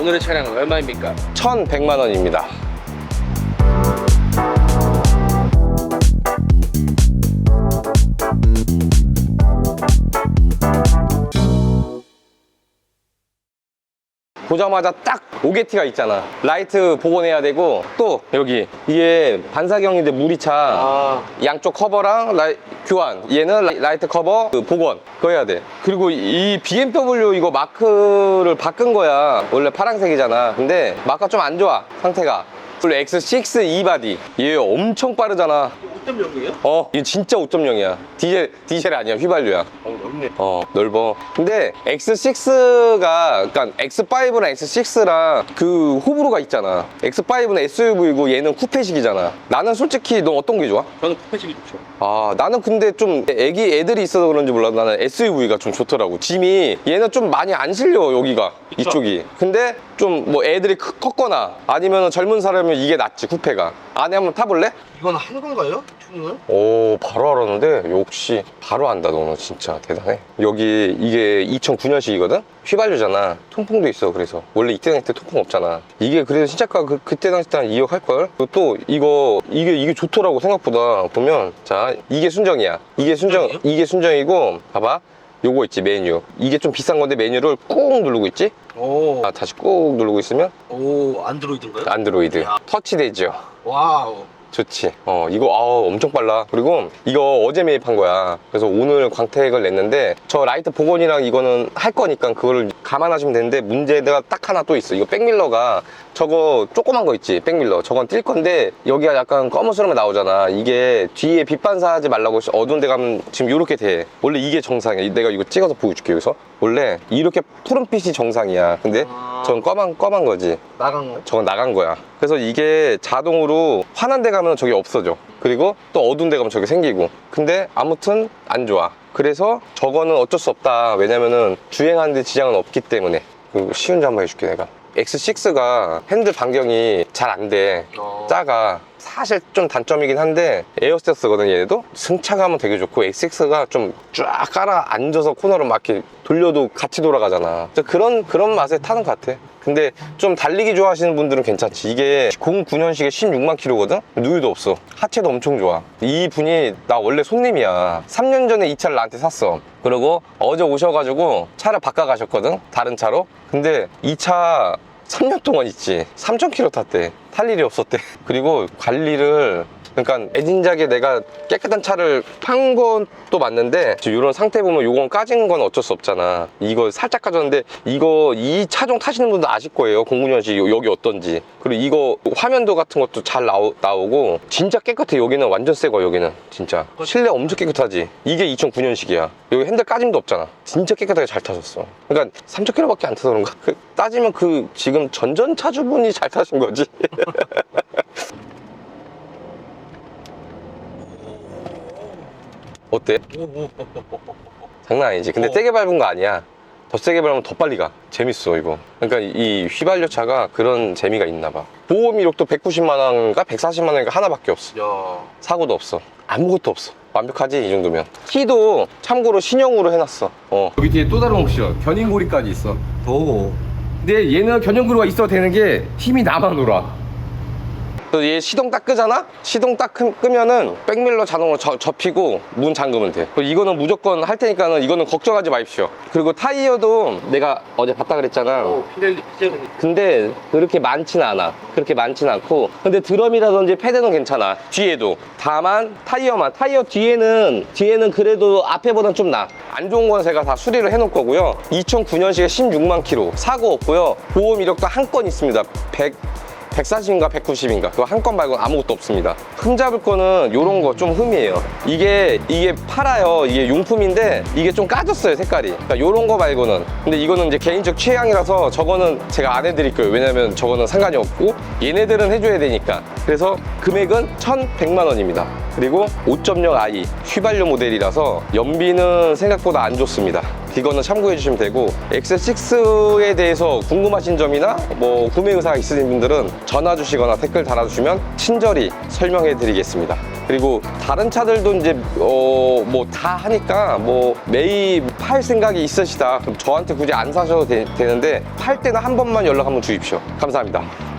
오늘의 차량은 얼마입니까? 1,100만 원입니다. 보자마자 딱 오게티가 있잖아. 라이트 복원해야 되고 또 여기 이게 반사경인데 물이차. 아. 양쪽 커버랑 라이, 교환. 얘는 라이- 라이 트 커버 그 복원. 그거 해야 돼. 그리고 이 BMW 이거 마크를 바꾼 거야. 원래 파란색이잖아. 근데 마크가 좀 안 좋아 상태가. 그리고 X6 E바디. 얘 엄청 빠르잖아 5.0이에요? 어 이거 진짜 5.0이야. 디젤 디젤 아니야 휘발유야. 어 넓네. 어 넓어. 근데 X6가 그러니까 X5랑 X6랑 그 호불호가 있잖아. X5는 SUV고 얘는 쿠페식이잖아. 나는 솔직히 너 어떤 게 좋아? 저는 쿠페식이 좋죠. 아 나는 근데 좀 애기 애들이 있어서 그런지 몰라도 나는 SUV가 좀 좋더라고. 짐이 얘는 좀 많이 안 실려 여기가. 그쵸. 이쪽이. 근데 좀 뭐 애들이 크- 컸거나 아니면 젊은 사람이면 이게 낫지 쿠페가. 안에 한번 타볼래? 이건 한 건가요? 튜닝을? 오 바로 알았는데? 역시 바로 안다 너는. 진짜 대단해. 여기 이게 2009년식이거든? 휘발유잖아. 통풍도 있어 그래서. 원래 이때 당시 때 통풍 없잖아. 이게 그래도 신차가 그, 그때 당시 때 한 2억 할걸? 또 이거 이게 이게 좋더라고 생각보다. 보면. 자 이게 순정이야. 이게 순정 순정이요? 이게 순정이고 봐봐 요거 있지 메뉴. 이게 좀 비싼 건데 메뉴를 꾹 누르고 있지? 오, 아, 다시 꾹 누르고 있으면 오 안드로이드인가요? 안드로이드. 야. 터치되죠? 와우 좋지. 어, 이거, 아우, 엄청 빨라. 그리고 이거 어제 매입한 거야. 그래서 오늘 광택을 냈는데, 저 라이트 복원이랑 이거는 할 거니까 그거를 감안하시면 되는데, 문제가 딱 하나 또 있어. 이거 백밀러가 저거 조그만 거 있지, 백밀러. 저건 뛸 건데, 여기가 약간 검은스러면 나오잖아. 이게 뒤에 빛 반사하지 말라고 어두운 데 가면 지금 이렇게 돼. 원래 이게 정상이야. 내가 이거 찍어서 보여줄게, 여기서. 원래 이렇게 푸른빛이 정상이야. 근데 아. 전 검은, 검은 거지. 나간 거 저건 나간 거야. 그래서 이게 자동으로 환한 데가 면 저게 없어져. 그리고 또 어두운 데 가면 저게 생기고. 근데 아무튼 안 좋아. 그래서 저거는 어쩔 수 없다. 왜냐면은 주행하는데 지장은 없기 때문에. 그리고 쉬운 점 한번 해줄게, 내가. X6가 핸들 반경이 잘 안 돼. 어. 작아. 사실 좀 단점이긴 한데 에어스테스거든 얘도 승차감은 되게 좋고 X6가 좀 쫙 깔아 앉아서 코너를 막 이렇게 돌려도 같이 돌아가잖아 그런 그런 맛에 타는 것 같아 근데 좀 달리기 좋아하시는 분들은 괜찮지. 이게 09년식에 16만 킬로거든? 누유도 없어. 하체도 엄청 좋아. 이 분이 나 원래 손님이야. 3년 전에 이 차를 나한테 샀어. 그리고 어제 오셔가지고 차를 바꿔 가셨거든? 다른 차로? 근데 이차 3년 동안 있지. 3,000km 탔대. 탈 일이 없었대. 그리고 관리를 그러니까 에진작에 내가 깨끗한 차를 판 것도 맞는데 이런 상태 보면 요건 까진 건 어쩔 수 없잖아. 이거 살짝 까졌는데 이거 이 차종 타시는 분들 아실 거예요. 09년식 여기 어떤지. 그리고 이거 화면도 같은 것도 잘 나오, 나오고 진짜 깨끗해. 여기는 완전 새 거 여기는 진짜. 실내 엄청 깨끗하지. 이게 2009년식이야. 여기 핸들 까짐도 없잖아. 진짜 깨끗하게 잘 타셨어. 그러니까 3,000km밖에 안 타서 그런가? 그, 따지면 그 지금 전전차주분이 잘 타신 거지 어때? 장난 아니지. 근데 어. 세게 밟은 거 아니야. 더 세게 밟으면 더 빨리 가. 재밌어, 이거. 그러니까 이 휘발유 차가 그런 재미가 있나 봐. 보험 이력도 190만 원인가 140만 원인가 하나밖에 없어. 야 사고도 없어. 아무것도 없어. 완벽하지, 이 정도면. 키도 참고로 신형으로 해놨어. 어. 여기 뒤에 또 다른 옵션. 견인고리까지 있어. 오. 근데 얘는 견연구로가 있어도 되는 게 힘이 나만 놀아. 그래서 얘 시동 딱 끄잖아? 시동 딱 끄, 끄면은 백밀러 자동으로 저- 접히고 문 잠그면 돼. 이거는 무조건 할 테니까는 이거는 걱정하지 마십시오. 그리고 타이어도 내가 어제 봤다 그랬잖아. 오 피렐리 피젤리 근데 그렇게 많진 않아. 그렇게 많진 않고. 근데 드럼이라든지 패드는 괜찮아. 뒤에도. 다만 타이어만. 타이어 뒤에는 뒤에는 그래도 앞에보단 좀 나. 안 좋은 건 제가 다 수리를 해놓을 거고요. 2009년식에 16만 킬로. 사고 없고요. 보험 이력도 한 건 있습니다. 100 140인가 190인가. 그거 한 건 말고는 아무것도 없습니다. 흠 잡을 거는 요런 거 좀 흠이에요. 이게 이게 팔아요. 이게 용품인데 이게 좀 까졌어요 색깔이. 그러니까 요런 거 말고는. 근데 이거는 이제 개인적 취향이라서 저거는 제가 안 해드릴 거예요. 왜냐면 저거는 상관이 없고 얘네들은 해줘야 되니까. 그래서 금액은 1100만 원입니다. 그리고 5.0i 휘발유 모델이라서 연비는 생각보다 안 좋습니다 이거는 참고해 주시면 되고 X6에 대해서 궁금하신 점이나 뭐 구매 의사가 있으신 분들은 전화 주시거나 댓글 달아주시면 친절히 설명해 드리겠습니다. 그리고 다른 차들도 이제 어 뭐 다 하니까 뭐 매입 팔 생각이 있으시다. 그럼 저한테 굳이 안 사셔도 되, 되는데 팔 때는 한 번만 연락 한번 주십시오. 감사합니다